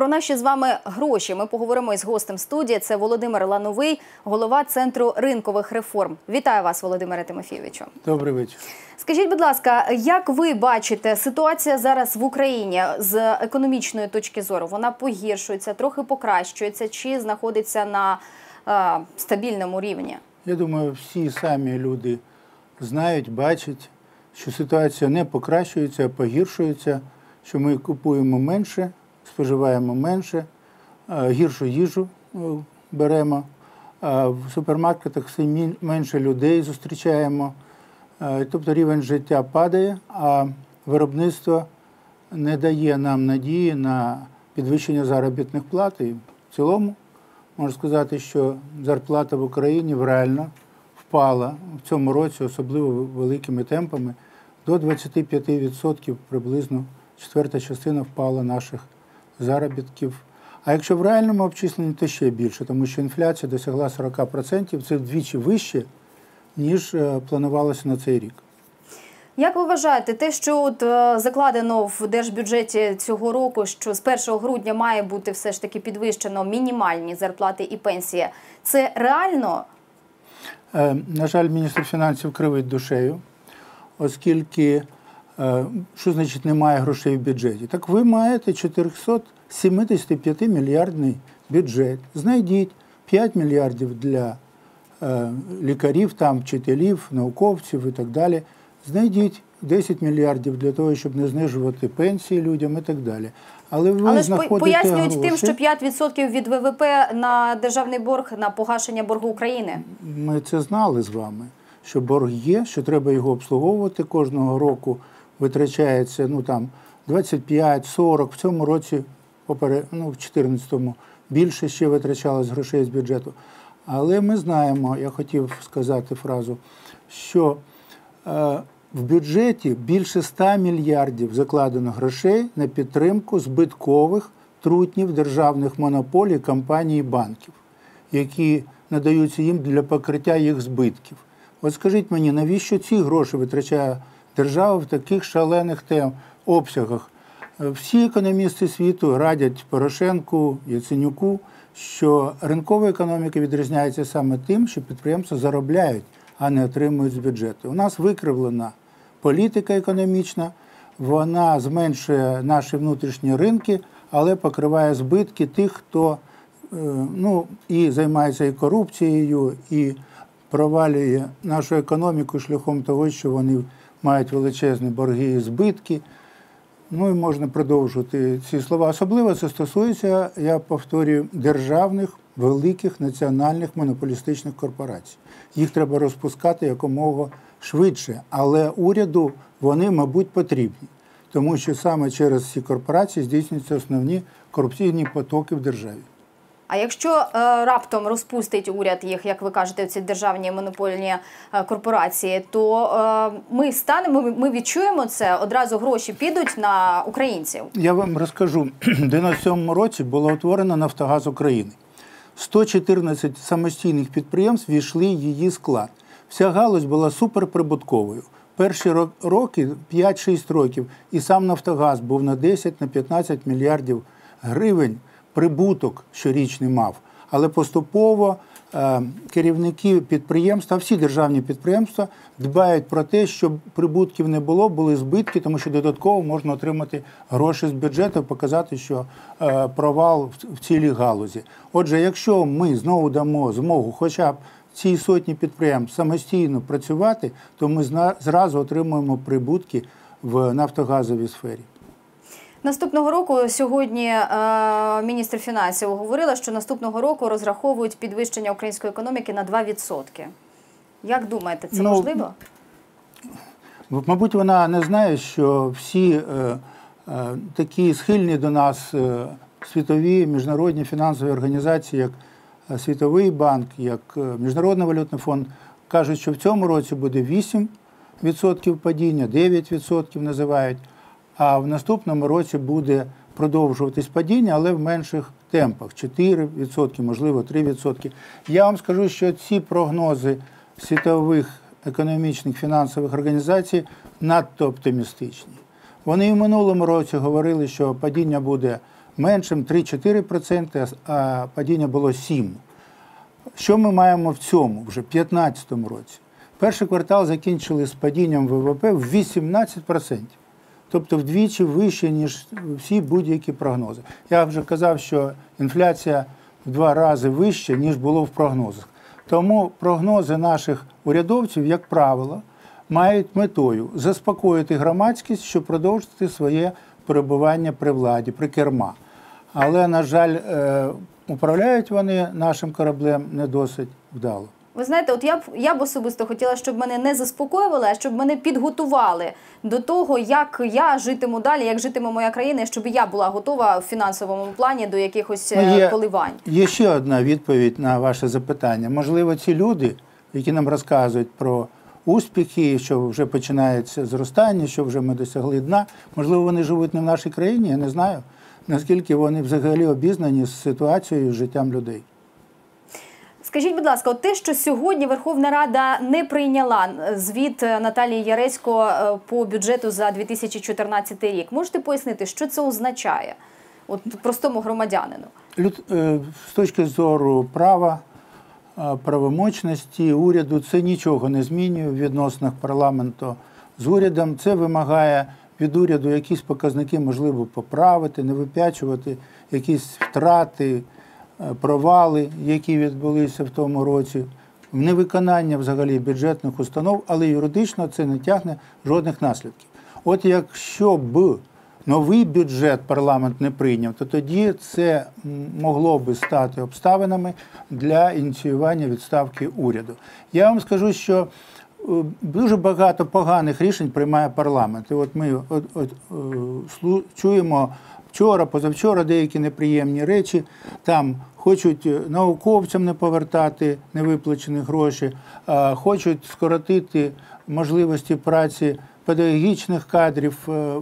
про наші з вами гроші ми поговоримо із гостем студії. Це Володимир Лановий, голова центру ринкових реформ. Вітаю вас, Володимире Тимофійовичу. Добрий вечір. Скажіть, будь ласка, як ви бачите ситуація зараз в Україні з економічної точки зору? Вона погіршується, трохи покращується чи знаходиться на е, стабільному рівні? Я думаю, всі самі люди знають, бачать, що ситуація не покращується, а погіршується, що ми купуємо менше, споживаємо менше, е, гіршу їжу е, беремо, в супермаркетах все менше людей зустрічаємо. Е, Тобто рівень життя падає, а виробництво не дає нам надії на підвищення заробітних плат. І в цілому можна сказати, що зарплата в Україні реально впала в цьому році, особливо великими темпами, до 25% приблизно четверта частина впала наших заробітків. А якщо в реальному обчисленні, то ще більше, тому що інфляція досягла 40%, це вдвічі вище, ніж е, планувалося на цей рік. Як ви вважаєте, те, що от е, закладено в держбюджеті цього року, що з 1 грудня має бути все ж таки підвищено мінімальні зарплати і пенсії, це реально? Е, На жаль, міністр фінансів кривить душею, оскільки що значить немає грошей в бюджеті? Так ви маєте 475 мільярдний бюджет. Знайдіть 5 мільярдів для е, лікарів, там вчителів, науковців і так далі. Знайдіть 10 мільярдів для того, щоб не знижувати пенсії людям і так далі. Але ви Але ж пояснюють гроші. тим, що 5% від ВВП на державний борг на погашення боргу України. Ми це знали з вами, що борг є, що треба його обслуговувати. Кожного року витрачається ну там 25-40, в цьому році, ну, в 14-му більше ще витрачалось грошей з бюджету. Але ми знаємо, я хотів сказати фразу, що е, в бюджеті більше 100 мільярдів закладено грошей на підтримку збиткових трутнів державних монополій, компаній банків які надаються їм для покриття їх збитків. От скажіть мені, навіщо ці гроші витрачає держава в таких шалених тем обсягах? Всі економісти світу радять Порошенку, Яценюку, що ринкова економіка відрізняється саме тим, що підприємства заробляють, а не отримують з бюджету. У нас викривлена політика економічна, вона зменшує наші внутрішні ринки, але покриває збитки тих, хто е, ну, і займається і корупцією, і провалює нашу економіку шляхом того, що вони мають величезні борги і збитки. Ну і можна продовжувати ці слова. Особливо це стосується, я повторюю, державних великих національних монополістичних корпорацій. Їх треба розпускати якомога швидше, але уряду вони, мабуть, потрібні, тому що саме через ці корпорації здійснюються основні корупційні потоки в державі. А якщо е, раптом розпустить уряд їх, як ви кажете, ці державні монопольні е, корпорації, то е, ми станемо, ми- відчуємо це, одразу гроші підуть на українців. Я вам розкажу, в 97 році було утворено Нафтогаз України. 114 самостійних підприємств війшли в її склад. Вся галузь була суперприбутковою. Перші роки, 5-6 років, і сам Нафтогаз був на 10-15 мільярдів гривень прибуток щорічний мав. Але поступово е, керівники підприємства, всі державні підприємства дбають про те, щоб прибутків не було, були збитки, тому що додатково можна отримати гроші з бюджету, показати, що е, провал в, цілій галузі. Отже, якщо ми знову дамо змогу, хоча б цій сотні підприємств самостійно працювати, то ми зразу отримуємо прибутки в нафтогазовій сфері. Наступного року сьогодні е, міністр фінансів говорила, що наступного року розраховують підвищення української економіки на 2%. Як думаєте, це Ну, можливо? Мабуть, вона не знає, що всі е, е, такі схильні до нас е, світові міжнародні фінансові організації, як е, Світовий банк, як е, Міжнародний валютний фонд, кажуть, що в цьому році буде 8% падіння, 9% називають, а в наступному році буде продовжуватись падіння, але в менших темпах 4%, можливо, 3%. Я вам скажу, що ці прогнози світових економічних фінансових організацій надто оптимістичні. Вони і в минулому році говорили, що падіння буде меншим 3-4%, а падіння було 7%. Що ми маємо в цьому вже 2015 році? Перший квартал закінчили з падінням ВВП в 18%. Тобто вдвічі вище, ніж всі будь-які прогнози. Я вже казав, що інфляція в два рази вища, ніж було в прогнозах. Тому прогнози наших урядовців, як правило, мають метою заспокоїти громадськість, щоб продовжити своє перебування при владі, при керма. Але, на жаль, е, управляють вони нашим кораблем не досить вдало. Ви знаєте, от я б я б особисто хотіла, щоб мене не заспокоювали, а щоб мене підготували до того, як я житиму далі, як житиме моя країна, щоб я була готова в фінансовому плані до якихось Ну, е, є- коливань. Є ще одна відповідь на ваше запитання. Можливо, ці люди, які нам розказують про успіхи, що вже починається зростання, що вже ми досягли дна, можливо, вони живуть не в нашій країні, я не знаю, наскільки вони взагалі обізнані з ситуацією з життям людей. Скажіть, будь ласка, от те, що сьогодні Верховна Рада не прийняла е, звіт е, Наталії Яресько е, по бюджету за 2014 рік, можете пояснити, що це означає? От простому громадянину. Люд, з точки зору права, правомочності уряду, це нічого не змінює в відносинах парламенту з урядом. Це вимагає від уряду якісь показники, можливо, поправити, не вип'ячувати якісь втрати, провали, які відбулися в тому році. Невиконання взагалі бюджетних установ, але юридично це не тягне жодних наслідків. От якщо б новий бюджет парламент не прийняв, то тоді це могло би стати обставинами для ініціювання відставки уряду. Я вам скажу, що е, дуже багато поганих рішень приймає парламент. І от ми от, от, е, слу- чуємо вчора, позавчора деякі неприємні речі. Там хочуть е, науковцям не повертати невиплачені гроші, хочуть скоротити можливості праці педагогічних кадрів е,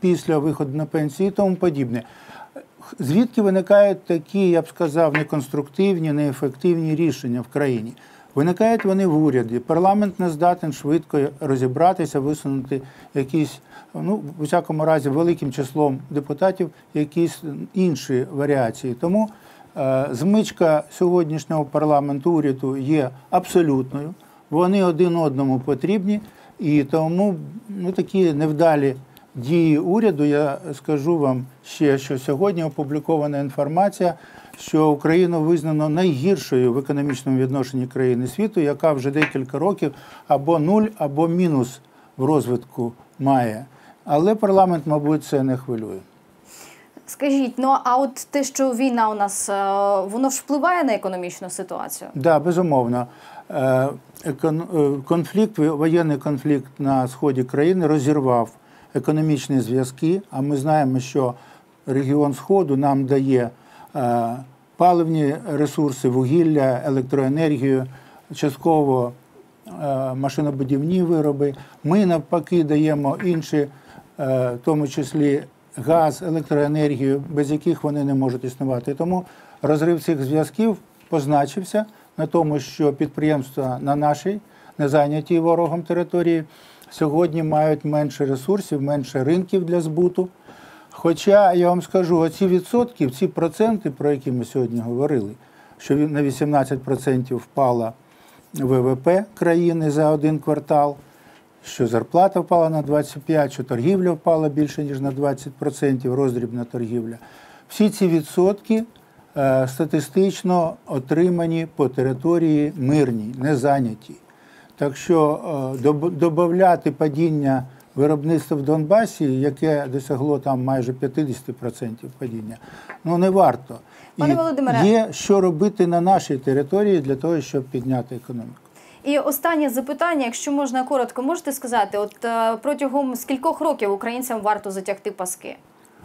після виходу на пенсію і тому подібне. Звідки виникають такі, я б сказав, неконструктивні, неефективні рішення в країні? Виникають вони в уряді. Парламент не здатен швидко розібратися, висунути якісь, ну, в усякому разі, великим числом депутатів якісь інші варіації. Тому е, змичка сьогоднішнього парламенту уряду є абсолютною. Вони один одному потрібні, і тому ну, такі невдалі дії уряду. Я скажу вам ще, що сьогодні опублікована інформація, що Україну визнано найгіршою в економічному відношенні країни світу, яка вже декілька років або нуль, або мінус в розвитку має. Але парламент, мабуть, це не хвилює. Скажіть, ну а от те, що війна у нас, е, воно ж впливає на економічну ситуацію? Да, безумовно. Е, е, Конфлікт, воєнний конфлікт на сході країни розірвав економічні зв'язки. А ми знаємо, що регіон Сходу нам дає е, паливні ресурси, вугілля, електроенергію, частково е, машинобудівні вироби. Ми навпаки даємо інші, е, в тому числі газ, електроенергію, без яких вони не можуть існувати. Тому розрив цих зв'язків позначився на тому, що підприємства на нашій не зайнятій ворогом території сьогодні мають менше ресурсів, менше ринків для збуту. Хоча я вам скажу, оці відсотки, ці проценти, про які ми сьогодні говорили, що на 18% впала ВВП країни за один квартал, що зарплата впала на 25%, що торгівля впала більше, ніж на 20%, роздрібна торгівля. Всі ці відсотки е, статистично отримані по території мирній, не зайнятій. Так що е, додати падіння виробництва в Донбасі, яке досягло там майже 50% падіння, ну не варто. Пане Володимире. є що робити на нашій території для того, щоб підняти економіку. І останнє запитання, якщо можна коротко, можете сказати, от е, протягом скількох років українцям варто затягти паски?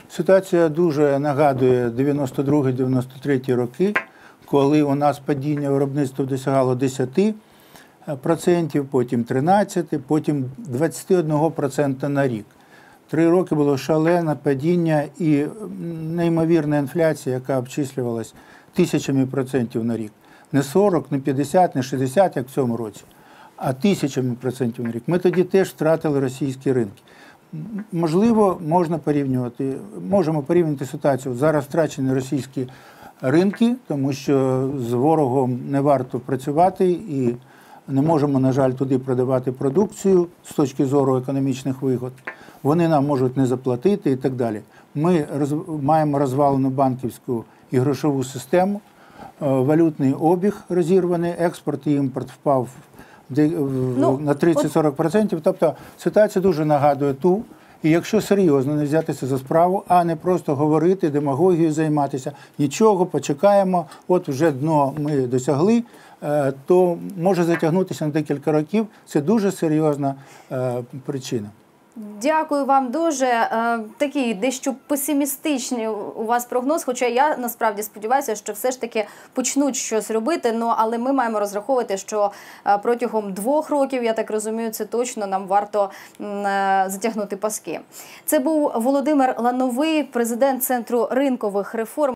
Ситуація дуже нагадує 92-93 роки, коли у нас падіння виробництва досягало 10%, потім 13%, потім 21% на рік. Три роки було шалене падіння і неймовірна інфляція, яка обчислювалась тисячами процентів на рік. Не 40, не 50, не 60, як в цьому році, а тисячами процентів на рік. Ми тоді теж втратили російські ринки. Можливо, можна порівнювати. Можемо порівняти ситуацію. Зараз втрачені російські ринки, тому що з ворогом не варто працювати і не можемо, на жаль, туди продавати продукцію з точки зору економічних вигод. Вони нам можуть не заплатити і так далі. Ми роз, маємо розвалену банківську і грошову систему, е, валютний обіг розірваний, експорт і імпорт впав Ну, на 30-40%. Тобто ситуація дуже нагадує ту. І якщо серйозно не взятися за справу, а не просто говорити, демагогією займатися, нічого, почекаємо, от вже дно ми досягли, то може затягнутися на декілька років. Це дуже серйозна е, причина. Дякую вам дуже. Е, Такий дещо песимістичний у вас прогноз. Хоча я насправді сподіваюся, що все ж таки почнуть щось робити. Ну але ми маємо розраховувати, що е, протягом двох років, я так розумію, це точно нам варто е, затягнути паски. Це був Володимир Лановий, президент центру ринкових реформ.